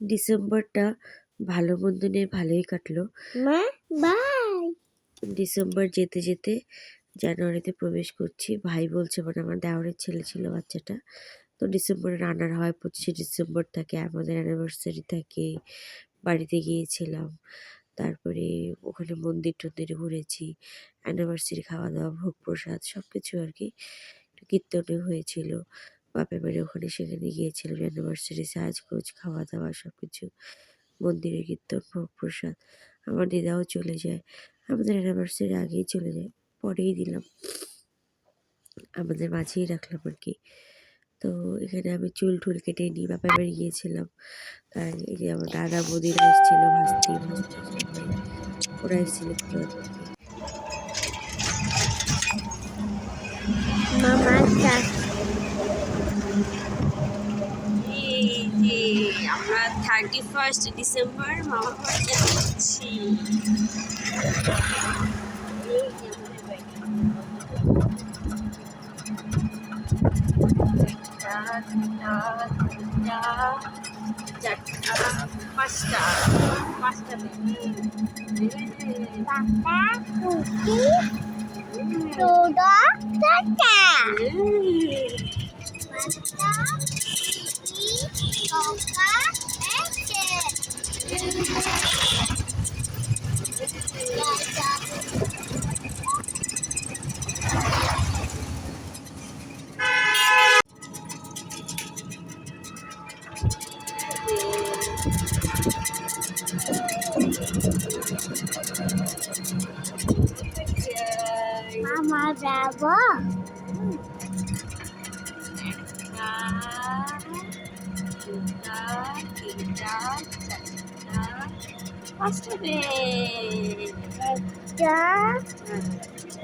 ডিসেম্বরটা ভালো মন্দ নিয়ে ভালোই কাটলো। মা বাই ডিসেম্বর যেতে যেতে জানুয়ারিতে প্রবেশ করছি। ভাই বলছে মানে আমার দেওরের ছেলে ছিল বাচ্চাটা। তো ডিসেম্বরে রান্নার হয় পঁচিশে ডিসেম্বর থাকে আমাদের অ্যানিভার্সারি থাকে। বাড়িতে গিয়েছিলাম তারপরে ওখানে মন্দির টন্দিরে ঘুরেছি অ্যানিভার্সারি খাওয়া দাওয়া ভোগ প্রসাদ সব কিছু আর কি। কীর্তনে হয়েছিল। বাপের বাড়ি ওখানে সেখানে গিয়েছিলাম অ্যানিভার্সারি সাজগোজ খাওয়া দাওয়া সব কিছু মন্দিরে কীর্তন, ভোগ প্রসাদ। আমার দিদাও চলে যায়। আমাদের অ্যানিভার্সারি আগেই চলে যায়। পরেই দিলাম। আমাদের মাঝেই রাখলাম আর কি। তো এখানে আমি চুল টুল কেটে নিই। বাপের বাড়ি গিয়েছিলাম। আর এই যে আমার দাদা বৌদিরা এসেছিল, ভাস্তি ওরা এসেছিল আমরা থার্টি ফার্স্ট ডিসেম্বর মামা বাড়িতে যাচ্ছি। পাঁচটা পাঁচটা টাটা মামা যাব পাঁচটা Posso ver? Tá,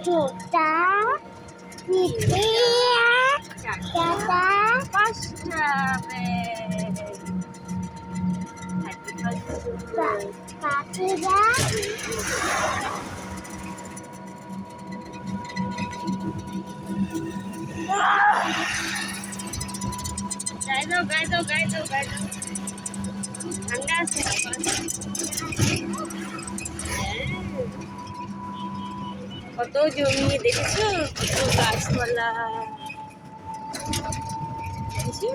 tu tá, me cria, tá, tá. Posso ver? Guys, oh, guys, oh, guys, oh, guys. কত জমি দেখেছো কত গাছপালা দেখেছো?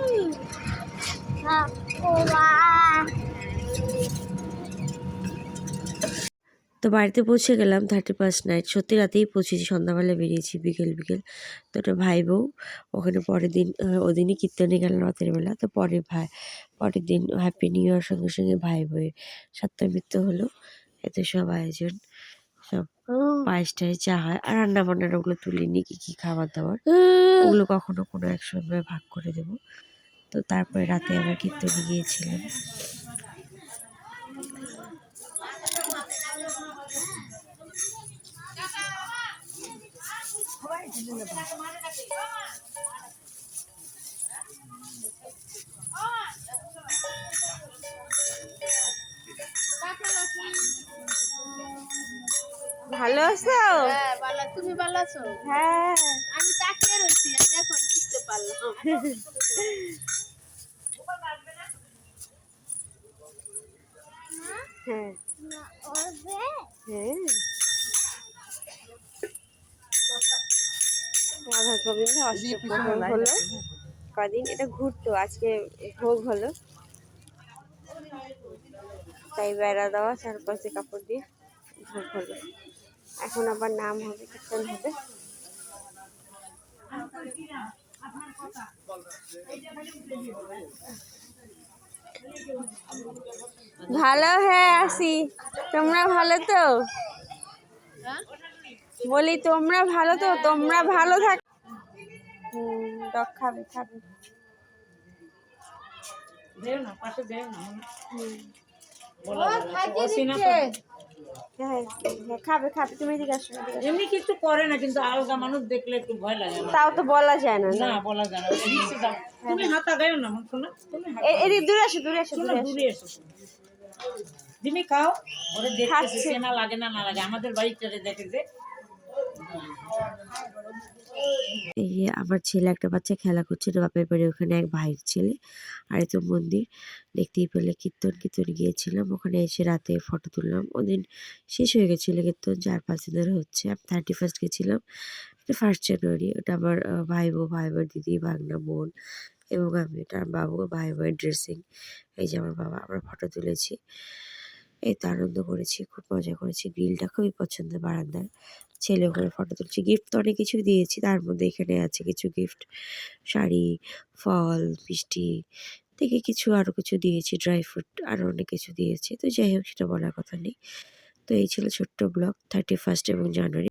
তো বাড়িতে পৌঁছে গেলাম থার্টি ফার্স্ট নাইট সত্যি রাতেই পৌঁছেছি সন্ধ্যাবেলা বেরিয়েছি বিকেল বিকেল। তো ওটা ভাই বউ ওখানে পরের দিন আহ, ওদিনই কীর্তনে গেলাম রাতের বেলা। তো পরে ভাই পরের দিন হ্যাপি নিউ ইয়ার সঙ্গে সঙ্গে ভাই বউয়ের সপ্তাহাবৃত্ত হলো। এতে সব আয়োজন সব পায়েস টায়েস চা হয়। আর রান্না বান্নার ওগুলো তুলিনি কী কী খাবার দাবার। ওগুলো কখনো কোনো এক সময় ভাগ করে দেবো। তো তারপরে রাতে আবার কীর্তনে গিয়েছিলাম। ভালো আছো? হ্যাঁ ভালো তুমি ভালো আছো? হ্যাঁ। আমি তাকিয়ে রয়েছি আমি এখন বুঝতে পারলাম। হ্যাঁ। ওবে হ্যাঁ। রাধা গোবিন্দ অষ্টপ্রহর হলো। কদিন এটা ঘুরতো আজকে ভোগ হলো। তাই বেড়া দেওয়া চারপাশে কাপড় দিয়ে ভোগ হলো। এখন আবার নাম হবে কীর্তন হবে। ভালো হ্যাঁ আসি। তোমরা ভালো তো? বলি তোমরা ভালো তো? তোমরা ভালো থাক টক খাবে খাবে হ্যাঁ। হ্যাঁ খাবে খাবে তুমি এদিকে আসো এমনি কিছু করে না কিন্তু আলগা মানুষ দেখলে একটু ভয় লাগে তাও তো বলা যায় না না বলা যায় না। রিক্সে তুমি হাতা গাও না আমার শোনা তুমি এদিকে দূরে আসো দূরে আসো দূরে আসো। দূরে খাও। ওরে দেখতেছি খাচ্ছে। চেনা লাগে না না লাগে। আমাদের বাড়িটারে দেখে যে এই আমার ছেলে একটা বাচ্চা খেলা করছিল বাপের বাড়ি ওখানে এক ভাইয়ের ছেলে আর এই তো মন্দির। দেখতেই পেলে কীর্তন কীর্তন গিয়েছিলাম। ওখানে এসে রাতে ফটো তুললাম। ওদিন শেষ হয়ে গেছিল কীর্তন, চার পাঁচ দিন ধরে হচ্ছে। আমি থার্টি ফার্স্ট গেছিলাম। এটা ফার্স্ট জানুয়ারি ওটা আমার ভাই বউ ভাই বোন দিদি, ভাগনা, বোন এবং আমি। এটা বাবু ভাই বোনের ড্রেসিং এই যে আমার বাবা, আমরা ফটো তুলেছি। এই তো আনন্দ করেছি, খুব মজা করেছি। গ্রিলটা খুবই পছন্দ বারান্দার ছেলে ওখানে ফটো তুলছি। গিফট তো অনেক কিছুই দিয়েছি। তার মধ্যে এখানে আছে কিছু গিফট শাড়ি, ফল, মিষ্টি, থেকে কিছু আরও কিছু দিয়েছি। ড্রাই ফ্রুট আরও অনেক কিছু দিয়েছি। তো যাই হোক, সেটা বলার কথা নেই। তো এই ছিল ছোট্ট ব্লগ থার্টি ফার্স্ট এবং জানুয়ারি